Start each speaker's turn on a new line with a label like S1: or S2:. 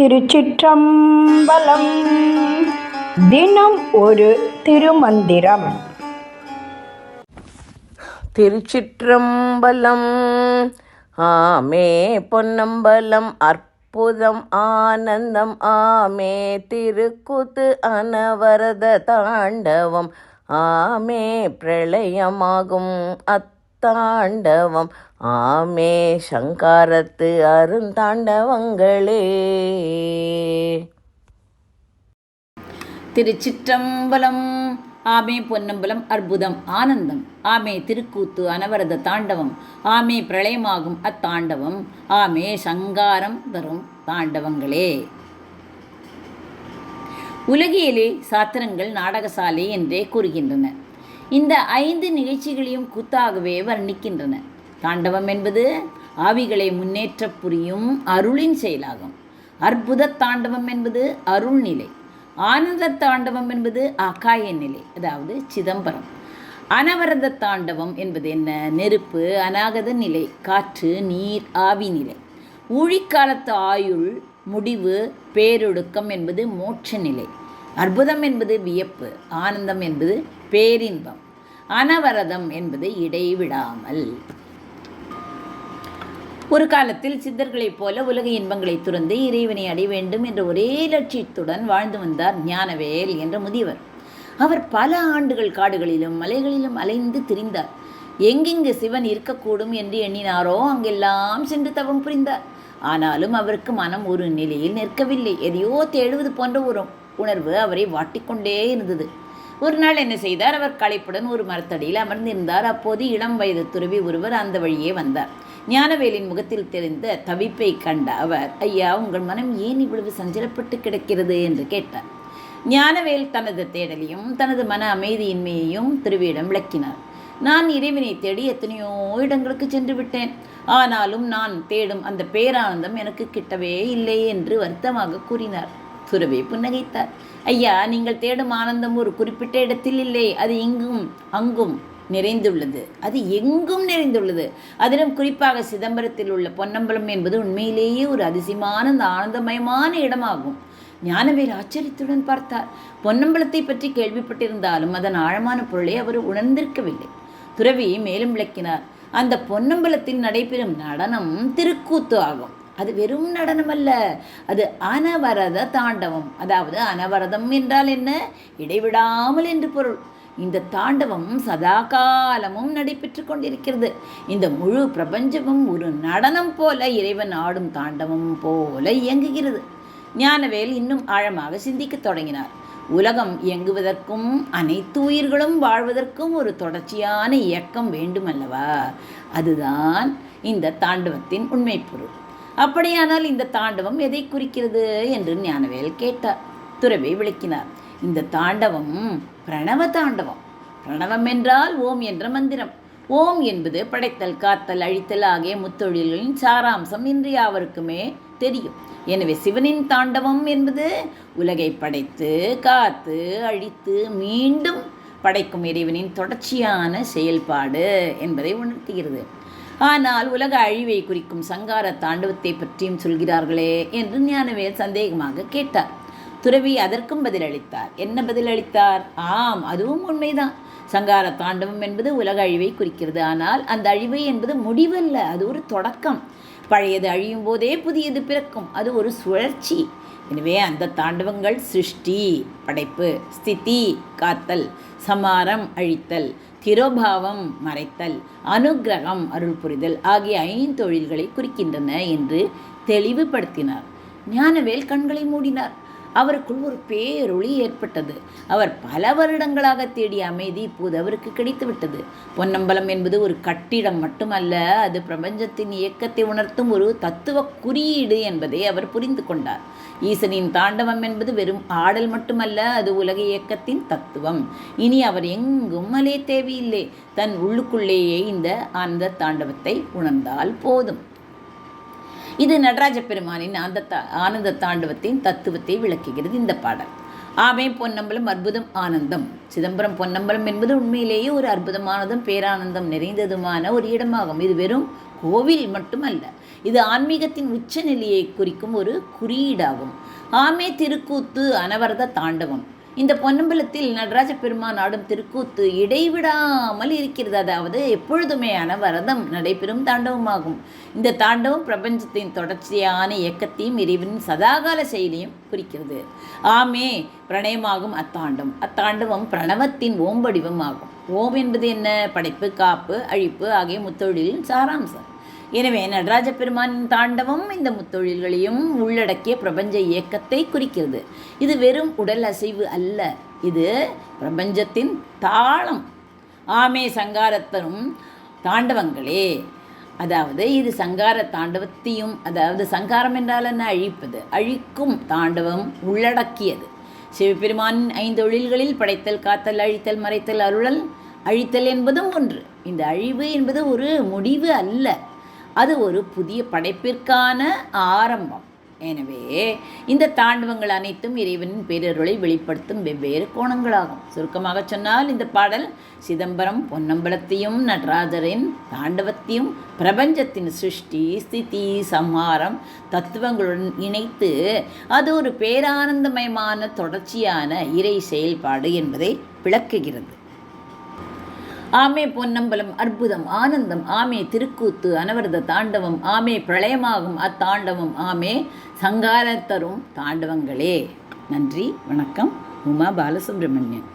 S1: திருச்சிற்றம்பலம். தினம் ஒரு திருமந்திரம்.
S2: திருச்சிற்றம்பலம். ஆமே பொன்னம்பலம் அற்புதம் ஆனந்தம். ஆமே திருக்குத்து அனவரத தாண்டவம். ஆமே பிரளயமாகும் அத் அத்தாண்டவம் ஆமே சங்காரத்து அருந்தாண்டவங்களே
S3: திருச்சிற்றம்பலம். ஆமே பொன்னம்பலம் அற்புதம் ஆனந்தம். ஆமே திருக்கூத்து அனவரத தாண்டவம். ஆமே பிரளயமாகும் அத்தாண்டவம். ஆமே சங்காரம் தரும் தாண்டவங்களே. உலகியலே சாத்திரங்கள் நாடகசாலை என்றே கூறுகின்றன. இந்த ஐந்து நிகழ்ச்சிகளையும் கூத்தாகவே வர்ணிக்கின்றன. தாண்டவம் என்பது ஆவிகளை முன்னேற்ற புரியும் அருளின் செயலாகும். அற்புத தாண்டவம் என்பது அருள்நிலை ஆனந்த தாண்டவம் என்பது அகாய நிலை அதாவது சிதம்பரம். அனவரத தாண்டவம் என்பது என்ன? நெருப்பு அநாகத நிலை காற்று நீர் ஆவி நிலை. ஊழிக்காலத்து ஆயுள் முடிவு பேரொடுக்கம் என்பது மோட்ச நிலை. அற்புதம் என்பது வியப்பு ஆனந்தம் என்பது பேரின்பம் அனவரதம் என்பது இடைவிடாமல். ஒரு காலத்தில் சித்தர்களைப் போல உலக இன்பங்களை துறந்து இறைவனை அடைய வேண்டும் என்ற ஒரே லட்சியத்துடன் வாழ்ந்து வந்தார் ஞானவேல் என்ற முதியவர். அவர் பல ஆண்டுகள் காடுகளிலும் மலைகளிலும் அலைந்து திரிந்தார். எங்கெங்கு சிவன் இருக்கக்கூடும் என்று எண்ணினாரோ அங்கெல்லாம் சென்று தவம் புரிந்தார். ஆனாலும் அவருக்கு மனம் ஒரு நிலையில் நிற்கவில்லை. எதையோ தேடுவது போன்ற ஒரு உணர்வு அவரை வாட்டிக்கொண்டே இருந்தது. ஒரு நாள் என்ன செய்தார்? அவர் களைப்புடன் ஒரு மரத்தடியில் அமர்ந்திருந்தார் அப்போது இளம் வயது துறவி ஒருவர் அந்த வழியே வந்தார். ஞானவேலின் முகத்தில் தெரிந்த தவிப்பை கண்ட அவர் ஐயா உங்கள் மனம் ஏன் இவ்வளவு சஞ்சலப்பட்டு கிடக்கிறது? என்று கேட்டார். ஞானவேல் தனது தேடலையும் தனது மன அமைதியின்மையையும் திருவியிடம் விளக்கினார். நான் இறைவனை தேடி எத்தனையோ இடங்களுக்கு சென்று விட்டேன். ஆனாலும் நான் தேடும் அந்த பேரானந்தம் எனக்கு கிட்டவே இல்லை என்று வருத்தமாக கூறினார். துறவி புன்னகைத்தார். ஐயா நீங்கள் தேடும் ஆனந்தம் ஒரு குறிப்பிட்ட இடத்தில் இல்லை. அது இங்கும் அங்கும் நிறைந்துள்ளது. அது எங்கும் நிறைந்துள்ளது. அதிலும் குறிப்பாக சிதம்பரத்தில் உள்ள பொன்னம்பலம் என்பது உண்மையிலேயே ஒரு அதிசயமான அந்த ஆனந்தமயமான இடமாகும். ஞானவேல் ஆச்சரியத்துடன் பார்த்தார். பொன்னம்பலத்தை பற்றி கேள்விப்பட்டிருந்தாலும் அதன் ஆழமான பொருளை அவர் உணர்ந்திருக்கவில்லை. துறவி மேலும் விளக்கினார். அந்த பொன்னம்பலத்தில் நடைபெறும் நடனம் திருக்கூத்து ஆகும். அது வெறும் நடனம் அல்ல அது அனவரத தாண்டவம். அதாவது அனவரதம் என்றால் என்ன? இடைவிடாமல் என்று பொருள். இந்த தாண்டவம் சதா காலமும் நடைபெற்று கொண்டிருக்கிறது. இந்த முழு பிரபஞ்சமும் ஒரு நடனம் போல இறைவன் ஆடும் தாண்டவம் போல இயங்குகிறது. ஞானவேல் இன்னும் ஆழமாக சிந்திக்கத் தொடங்கினார். உலகம் இயங்குவதற்கும் அனைத்து உயிர்களும் வாழ்வதற்கும் ஒரு தொடர்ச்சியான இயக்கம் வேண்டுமல்லவா? அதுதான் இந்த தாண்டவத்தின் உண்மை பொருள். அப்படியானால் இந்த தாண்டவம் எதை குறிக்கிறது என்று ஞானவேல் கேட்டார். துறவி விளக்கினார். இந்த தாண்டவம் பிரணவ தாண்டவம். பிரணவம் என்றால் ஓம் என்ற மந்திரம். ஓம் என்பது படைத்தல் காத்தல் அழித்தல் ஆகிய முத்தொழில்களின் சாராம்சம் இன்று யாவருக்குமே தெரியும். எனவே சிவனின் தாண்டவம் என்பது உலகை படைத்து காத்து அழித்து மீண்டும் படைக்கும் இறைவனின் தொடர்ச்சியான செயல்பாடு என்பதை உணர்த்துகிறது. ஆனால் உலக அழிவை குறிக்கும் சங்கார தாண்டவத்தை பற்றியும் சொல்கிறார்களே என்று ஞானவேல் சந்தேகமாக கேட்டார். துறவி அதற்கும் பதிலளித்தார். என்ன பதிலளித்தார்? ஆம் அதுவும் உண்மைதான். சங்கார தாண்டவம் என்பது உலக அழிவை குறிக்கிறது. ஆனால் அந்த அழிவு என்பது முடிவல்ல அது ஒரு தொடக்கம். பழையது அழியும் போதே புதியது பிறக்கும். அது ஒரு சுழற்சி. எனவே அந்த தாண்டவங்கள் சிருஷ்டி படைப்பு ஸ்திதி காத்தல் சமாரம் அழித்தல் திரோபாவம் மறைத்தல் அனுக்கிரகம் அருள் புரிதல் ஆகிய ஐந்தொழில்களை குறிக்கின்றன என்று தெளிவுபடுத்தினார். ஞானவேல் கண்களை மூடினார். அவருக்குள் ஒரு பேரொளி ஏற்பட்டது. அவர் பல வருடங்களாக தேடிய அமைதி இப்போது அவருக்கு கிடைத்துவிட்டது. பொன்னம்பலம் என்பது ஒரு கட்டிடம் மட்டுமல்ல அது பிரபஞ்சத்தின் இயக்கத்தை உணர்த்தும் ஒரு தத்துவ குறியீடு என்பதை அவர் புரிந்து கொண்டார். ஈசனின் தாண்டவம் என்பது வெறும் ஆடல் மட்டுமல்ல அது உலக இயக்கத்தின் தத்துவம். இனி அவர் எங்கும் அலே தேவையில்லை. தன் உள்ளுக்குள்ளேயே இந்த ஆனந்த தாண்டவத்தை உணர்ந்தால் போதும். இது நடராஜ பெருமானின் ஆனந்த தா- ஆனந்த தாண்டவத்தின் தத்துவத்தை விளக்குகிறது இந்த பாடல். ஆமே பொன்னம்பலம் அற்புதம் ஆனந்தம். சிதம்பரம் பொன்னம்பலம் என்பது உண்மையிலேயே ஒரு அற்புதமானதும் பேரானந்தம் நிறைந்ததுமான ஒரு இடமாகும். இது வெறும் கோவில் மட்டுமல்ல இது ஆன்மீகத்தின் உச்சநிலையை குறிக்கும் ஒரு குறியீடாகும். ஆமே திருக்கூத்து அனவரத தாண்டவம். இந்த பொன்னம்பலத்தில் நடராஜ பெருமான் ஆடும் திருக்கூத்து இடைவிடாமல் இருக்கிறது. அதாவது எப்பொழுதுமே அனவரதம் நடைபெறும் தாண்டவமாகும். இந்த தாண்டவம் பிரபஞ்சத்தின் தொடர்ச்சியான இயக்கத்தையும் இறைவனின் சதாகால செயலையும் குறிக்கிறது. ஆமே பிரணயமாகும் அத்தாண்டம். அத்தாண்டவம் பிரணவத்தின் ஓம் வடிவமாகும் ஓம் என்பது என்ன? படைப்பு காப்பு அழிப்பு ஆகிய முத்தொழிலின் சாராம்சம். எனவே நடராஜ பெருமானின் தாண்டவம் இந்த முத்தொழில்களையும் உள்ளடக்கிய பிரபஞ்ச இயக்கத்தை குறிக்கிறது. இது வெறும் உடல் அசைவு அல்ல. இது பிரபஞ்சத்தின் தாளம். ஆமே சங்காரத்தரும் தாண்டவங்களே. அதாவது இது சங்கார தாண்டவத்தையும் அதாவது சங்காரம் என்றால் என்ன? அழிப்பது. அழிக்கும் தாண்டவம் உள்ளடக்கியது. சிவபெருமானின் ஐந்தொழில்களில் படைத்தல் காத்தல் அழித்தல் மறைத்தல் அருளல் அழித்தல் என்பதும் ஒன்று. இந்த அழிவு என்பது ஒரு முடிவு அல்ல. அது ஒரு புதிய படைப்பிற்கான ஆரம்பம். எனவே இந்த தாண்டவங்கள் அனைத்தும் இறைவனின் பேரருளை வெளிப்படுத்தும் வெவ்வேறு கோணங்களாகும். சுருக்கமாக சொன்னால் இந்த பாடல் சிதம்பரம் பொன்னம்பலத்தையும் நடராஜரின் தாண்டவத்தையும் பிரபஞ்சத்தின் சிருஷ்டி ஸ்திதி சம்ஹாரம் தத்துவங்களுடன் இணைத்து அது ஒரு பேரானந்தமயமான தொடர்ச்சியான இறை செயல்பாடு என்பதை விளக்குகிறது. ஆமே பொன்னம்பலம் அற்புதம் ஆனந்தம் ஆமே திருக்கூத்து அனவரத தாண்டவம் ஆமே பிரளயமாகும் அத்தாண்டவம் ஆமே சங்காரத்தரும் தாண்டவங்களே. நன்றி வணக்கம். உமா பாலசுப்ரமணியன்.